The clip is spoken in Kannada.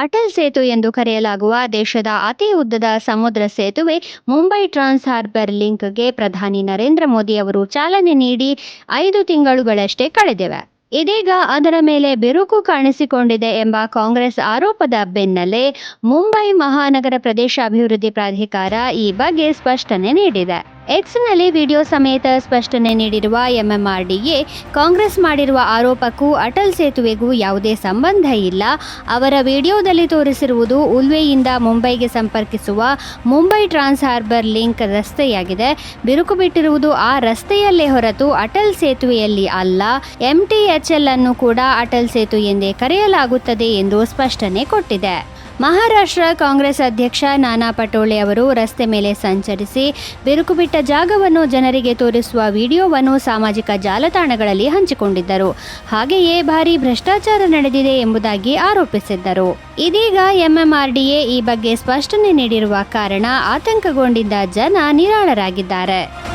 ಅಟಲ್ ಸೇತು ಎಂದು ಕರೆಯಲಾಗುವ ದೇಶದ ಅತಿ ಉದ್ದದ ಸಮುದ್ರ ಸೇತುವೆ ಮುಂಬೈ ಟ್ರಾನ್ಸ್ ಹಾರ್ಬರ್ ಲಿಂಕ್ಗೆ ಪ್ರಧಾನಿ ನರೇಂದ್ರ ಮೋದಿ ಅವರು ಚಾಲನೆ ನೀಡಿ ಐದು ತಿಂಗಳುಗಳಷ್ಟೇ ಕಳೆದಿವೆ. ಇದೀಗ ಅದರ ಮೇಲೆ ಬಿರುಕು ಕಾಣಿಸಿಕೊಂಡಿದೆ ಎಂಬ ಕಾಂಗ್ರೆಸ್ ಆರೋಪದ ಬೆನ್ನಲ್ಲೇ ಮುಂಬೈ ಮಹಾನಗರ ಪ್ರದೇಶ ಅಭಿವೃದ್ಧಿ ಪ್ರಾಧಿಕಾರ ಈ ಬಗ್ಗೆ ಸ್ಪಷ್ಟನೆ ನೀಡಿದೆ. ಎಕ್ಸ್ನಲ್ಲಿ ವಿಡಿಯೋ ಸಮೇತ ಸ್ಪಷ್ಟನೆ ನೀಡಿರುವ ಎಂಎಂಆರ್ಡಿಎ ಕಾಂಗ್ರೆಸ್ ಮಾಡಿರುವ ಆರೋಪಕ್ಕೂ ಅಟಲ್ ಸೇತುವೆಗೂ ಯಾವುದೇ ಸಂಬಂಧ ಇಲ್ಲ. ಅವರ ವಿಡಿಯೋದಲ್ಲಿ ತೋರಿಸಿರುವುದು ಉಲ್ವೆಯಿಂದ ಮುಂಬೈಗೆ ಸಂಪರ್ಕಿಸುವ ಮುಂಬೈ ಟ್ರಾನ್ಸ್ ಹಾರ್ಬರ್ ಲಿಂಕ್ ರಸ್ತೆಯಾಗಿದೆ. ಬಿರುಕು ಬಿಟ್ಟಿರುವುದು ಆ ರಸ್ತೆಯಲ್ಲೇ ಹೊರತು ಅಟಲ್ ಸೇತುವೆಯಲ್ಲಿ ಅಲ್ಲ. ಎಂಟಿಎಚ್ಎಲ್ ಅನ್ನು ಕೂಡ ಅಟಲ್ ಸೇತು ಎಂದೇ ಕರೆಯಲಾಗುತ್ತದೆ ಎಂದು ಸ್ಪಷ್ಟನೆ ಕೊಟ್ಟಿದೆ. ಮಹಾರಾಷ್ಟ್ರ ಕಾಂಗ್ರೆಸ್ ಅಧ್ಯಕ್ಷ ನಾನಾ ಪಟೋಳೆ ಅವರು ರಸ್ತೆ ಮೇಲೆ ಸಂಚರಿಸಿ ಬಿರುಕು ಬಿಟ್ಟ ಜಾಗವನ್ನು ಜನರಿಗೆ ತೋರಿಸುವ ವಿಡಿಯೋವನ್ನು ಸಾಮಾಜಿಕ ಜಾಲತಾಣಗಳಲ್ಲಿ ಹಂಚಿಕೊಂಡಿದ್ದರು. ಹಾಗೆಯೇ ಭಾರಿ ಭ್ರಷ್ಟಾಚಾರ ನಡೆದಿದೆ ಎಂಬುದಾಗಿ ಆರೋಪಿಸಿದ್ದರು. ಇದೀಗ ಎಂಎಂಆರ್ಡಿಎ ಈ ಬಗ್ಗೆ ಸ್ಪಷ್ಟನೆ ನೀಡಿರುವ ಕಾರಣ ಆತಂಕಗೊಂಡಿದ್ದ ಜನ ನಿರಾಳರಾಗಿದ್ದಾರೆ.